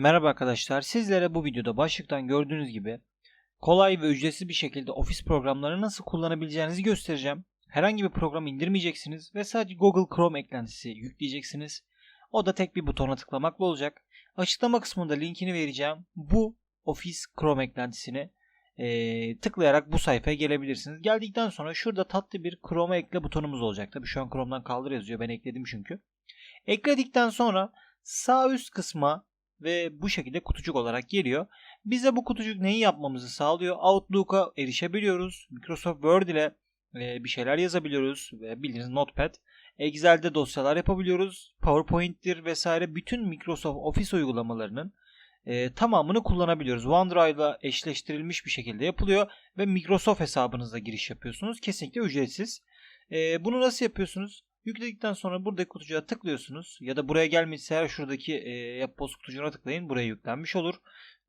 Merhaba arkadaşlar. Sizlere bu videoda başlıktan gördüğünüz gibi kolay ve ücretsiz bir şekilde ofis programlarını nasıl kullanabileceğinizi göstereceğim. Herhangi bir program indirmeyeceksiniz ve sadece Google Chrome eklentisi yükleyeceksiniz. O da tek bir butona tıklamakla olacak. Açıklama kısmında linkini vereceğim. Bu Office Chrome eklentisini eee, tıklayarak bu sayfaya gelebilirsiniz. Geldikten sonra şurada tatlı bir Chrome ekle butonumuz olacak. Tabii şu an Chrome'dan kaldır yazıyor. Ben ekledim çünkü. Ekledikten sonra sağ üst kısma ve bu şekilde kutucuk olarak geliyor. Bize bu kutucuk neyi yapmamızı sağlıyor? Outlook'a erişebiliyoruz. Microsoft Word ile e, bir şeyler yazabiliyoruz. Ve bildiğiniz Notepad. Excel'de dosyalar yapabiliyoruz. PowerPoint'tir vesaire bütün Microsoft Office uygulamalarının e, tamamını kullanabiliyoruz. OneDrive'la eşleştirilmiş bir şekilde yapılıyor ve Microsoft hesabınızla giriş yapıyorsunuz. Kesinlikle ücretsiz. E, bunu nasıl yapıyorsunuz? Yükledikten sonra buradaki kutucuğa tıklıyorsunuz ya da buraya gelmişse eğer şuradaki e, yapboz kutucuğuna tıklayın. Buraya yüklenmiş olur.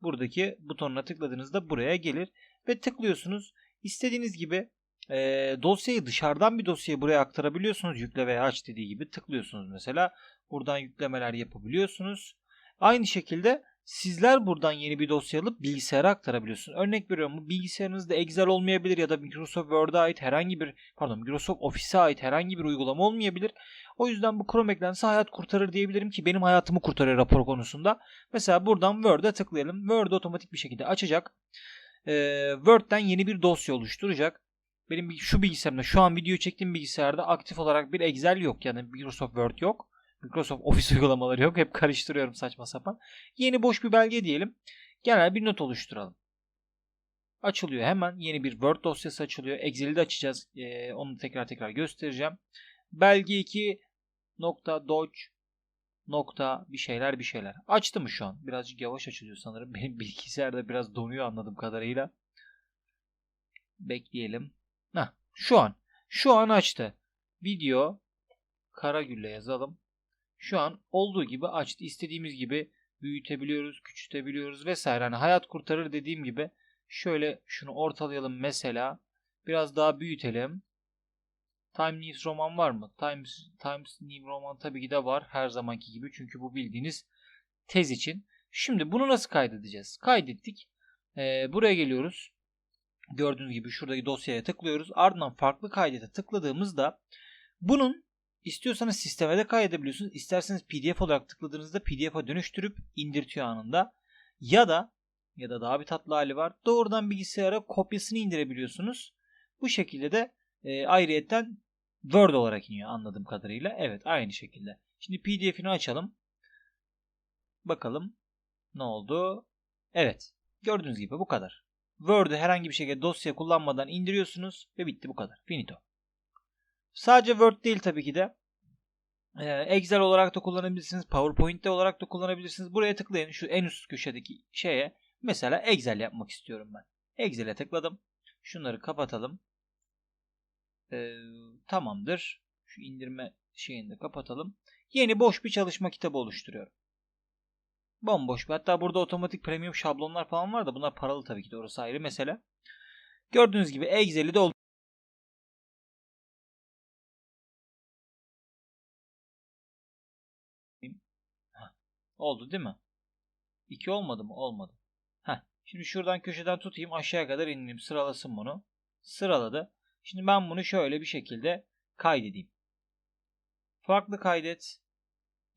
Buradaki butonuna tıkladığınızda buraya gelir ve tıklıyorsunuz. İstediğiniz gibi e, dosyayı dışarıdan bir dosyayı buraya aktarabiliyorsunuz. Yükle veya aç dediği gibi tıklıyorsunuz mesela. Buradan yüklemeler yapabiliyorsunuz. Aynı şekilde sizler buradan yeni bir dosya alıp bilgisayara aktarabiliyorsunuz. Örnek veriyorum bu bilgisayarınızda Excel olmayabilir ya da Microsoft Word'a ait herhangi bir pardon Microsoft Office'e ait herhangi bir uygulama olmayabilir. O yüzden bu Chrome eklentisi hayat kurtarır diyebilirim ki benim hayatımı kurtarıyor rapor konusunda. Mesela buradan Word'e tıklayalım. Word otomatik bir şekilde açacak. Ee, Word'den yeni bir dosya oluşturacak. Benim şu bilgisayarımda şu an video çektiğim bilgisayarda aktif olarak bir Excel yok. Yani Microsoft Word yok. Microsoft Office uygulamaları yok. Hep karıştırıyorum saçma sapan. Yeni boş bir belge diyelim. Genel bir not oluşturalım. Açılıyor hemen. Yeni bir Word dosyası açılıyor. Excel'i de açacağız. Ee, onu tekrar tekrar göstereceğim. Belge 2 nokta dodge nokta bir şeyler bir şeyler. Açtı mı şu an? Birazcık yavaş açılıyor sanırım. Benim bilgisayarda biraz donuyor anladığım kadarıyla. Bekleyelim. Heh, şu an. Şu an açtı. Video Karagül'le yazalım. Şu an olduğu gibi açtı. İstediğimiz gibi büyütebiliyoruz, küçültebiliyoruz vesaire. Hani hayat kurtarır dediğim gibi şöyle şunu ortalayalım mesela. Biraz daha büyütelim. Time News roman var mı? Times, Times New Roman tabii ki de var her zamanki gibi. Çünkü bu bildiğiniz tez için. Şimdi bunu nasıl kaydedeceğiz? Kaydettik. Ee, buraya geliyoruz. Gördüğünüz gibi şuradaki dosyaya tıklıyoruz. Ardından farklı kaydete tıkladığımızda bunun istiyorsanız sisteme de kaydedebiliyorsunuz. İsterseniz PDF olarak tıkladığınızda PDF'e dönüştürüp indirtiyor anında. Ya da ya da daha bir tatlı hali var. Doğrudan bilgisayara kopyasını indirebiliyorsunuz. Bu şekilde de e, ayrıyetten Word olarak iniyor anladığım kadarıyla. Evet aynı şekilde. Şimdi PDF'ini açalım. Bakalım ne oldu. Evet gördüğünüz gibi bu kadar. Word'ü herhangi bir şekilde dosya kullanmadan indiriyorsunuz ve bitti bu kadar. Finito. Sadece Word değil tabii ki de. Ee, Excel olarak da kullanabilirsiniz. PowerPoint'te olarak da kullanabilirsiniz. Buraya tıklayın şu en üst köşedeki şeye. Mesela Excel yapmak istiyorum ben. Excel'e tıkladım. Şunları kapatalım. Ee, tamamdır. Şu indirme şeyini de kapatalım. Yeni boş bir çalışma kitabı oluşturuyorum. Bomboş. Hatta burada otomatik premium şablonlar falan var da bunlar paralı tabii ki de orası ayrı mesele. Gördüğünüz gibi Excel'i de Oldu değil mi? 2 olmadı mı? Olmadı. Heh. Şimdi şuradan köşeden tutayım aşağıya kadar ineyim. Sıralasın bunu. Sıraladı. Şimdi ben bunu şöyle bir şekilde kaydedeyim. Farklı kaydet.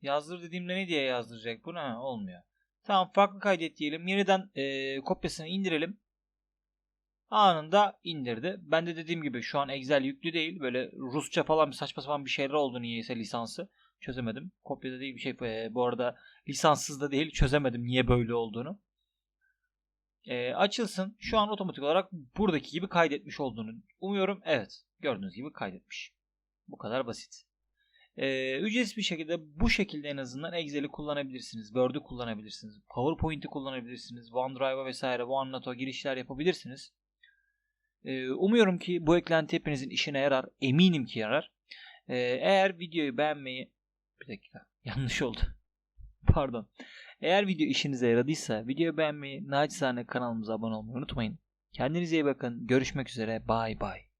Yazdır dediğimde ne diye yazdıracak bunu? Ha, olmuyor. Tamam farklı kaydet diyelim. Yeniden e, kopyasını indirelim. Anında indirdi. Ben de dediğim gibi şu an Excel yüklü değil. Böyle Rusça falan bir saçma sapan bir şeyler oldu niyeyse lisansı. Çözemedim. Kopyada değil bir şey. E, bu arada lisanssız da değil. Çözemedim niye böyle olduğunu. E, açılsın. Şu an otomatik olarak buradaki gibi kaydetmiş olduğunu umuyorum. Evet. Gördüğünüz gibi kaydetmiş. Bu kadar basit. E, ücretsiz bir şekilde bu şekilde en azından Excel'i kullanabilirsiniz. Word'ü kullanabilirsiniz. PowerPoint'i kullanabilirsiniz. OneDrive'a vesaire OneNote'a girişler yapabilirsiniz. E, umuyorum ki bu eklenti hepinizin işine yarar. Eminim ki yarar. E, eğer videoyu beğenmeyi bir dakika yanlış oldu. Pardon. Eğer video işinize yaradıysa videoyu beğenmeyi, naçizane kanalımıza abone olmayı unutmayın. Kendinize iyi bakın. Görüşmek üzere. Bye bye.